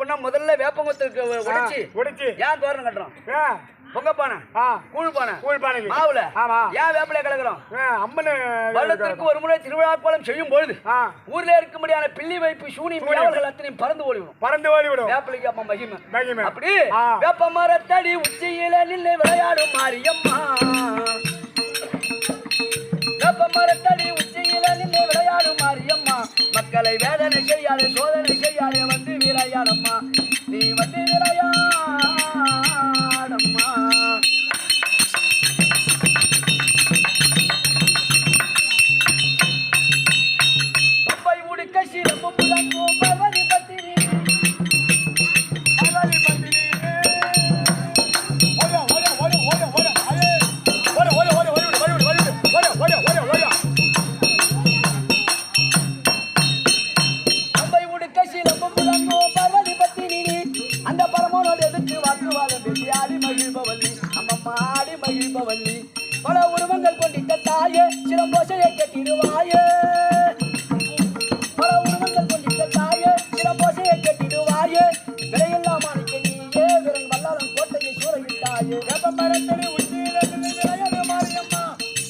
அப்படின்னா முதல்ல வேப்பங்கத்துக்கு உடைச்சி. உடைச்சு. ஏன் தோரணம் கட்டுறோம்? பொங்க பானை கூழ் பானை. கூழ் மாவுல. ஆமா. ஏன் வேப்பிலை கலக்குறோம்? ஆ, அம்மனு வருடத்திற்கு ஒரு முறை திருவிழா கோலம் செய்யும் பொழுது ஊர்ல இருக்கும்படியான பில்லி வைப்பு சூனி அத்தனையும் பறந்து ஓடிவிடும். பறந்து ஓடி விடும் வேப்பிலைக்கு அப்ப மகிமை. மகிமை. அப்படி. வேப்ப மரத்தடி உச்சியில நின்று விளையாடும் மாரியம்மா. வேப்ப மரத்தடி மக்களை வேதனை செய்யாத சோதனை செய்யாதே வந்து விளையாடம்மா தாயே கட்டிடுவாயே பல உருவங்கள் கொண்டிட்ட தாயே சிலம்போசையை கட்டிடுவாயே விலையில்லா மாணிக்க நீயே விரல் வல்லாளன் கோட்டையை சூறையிட்டாயே வேப்ப மரத்தடி உச்சியில மாரியம்மா.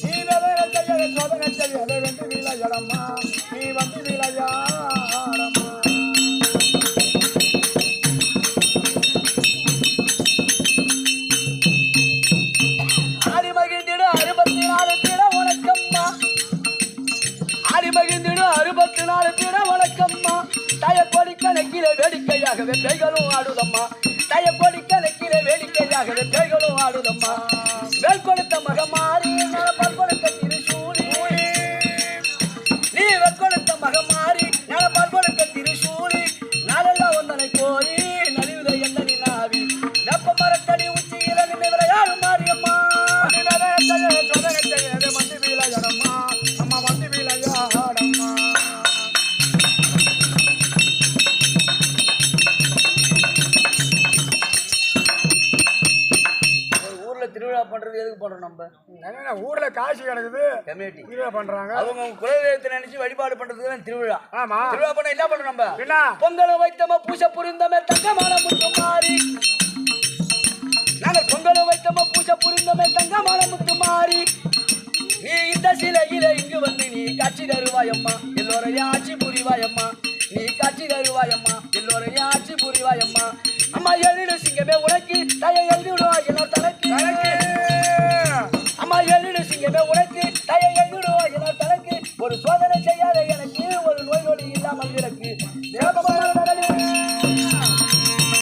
நீ வேதனை செய்யாத, சோதனை செய்யாத, வந்து விளையாடம்மா. நீ வந்து விளையாடம்மா. அறுபத்தி நாலு தின வணக்கம்மா தயக்கொடி கணக்கிலே வேடிக்கையாகவே பேய்களும் ஆடுதம்மா. தயக்கொடி கணக்கிலே வேடிக்கையாகவே பேய்களும் ஆடுதம்மா. பண்றது பண்றோம் நம்ம என்னண்ணா, ஊர்ல காசு கிடக்குது. கம்யூனிட்டி. திருவிழா பண்றாங்க. அவங்க குலதெய்வத்தை நினைச்சு வழிபாடு பண்றதுக்கு தான் திருவிழா. ஆமா. திருவிழா பண்ண என்ன பண்றோம் நம்ம? என்ன? பொங்கலும் வைத்தம பூசை புரிந்தமே தங்கமான முத்து மாறி. நாங்கள் பொங்கலும் வைத்தம பூசை புரிந்தமே தங்கமான முத்து மாறி. நீ இந்த சிலையில இங்கு வந்து நீ காட்சி தருவாயம்மா. எல்லோரையும் ஆட்சி புரிவாயம்மா. நீ காட்சி தருவாயம்மா. எல்லோரையும் ஆட்சி புரிவாயம்மா. அம்மா எழுடு சிங்கமே உனக்கு. தய எழுதி ஒரு சோதனை செய்யாத எனக்கு ஒரு நோய் நொடி இல்லாமல் இருக்கு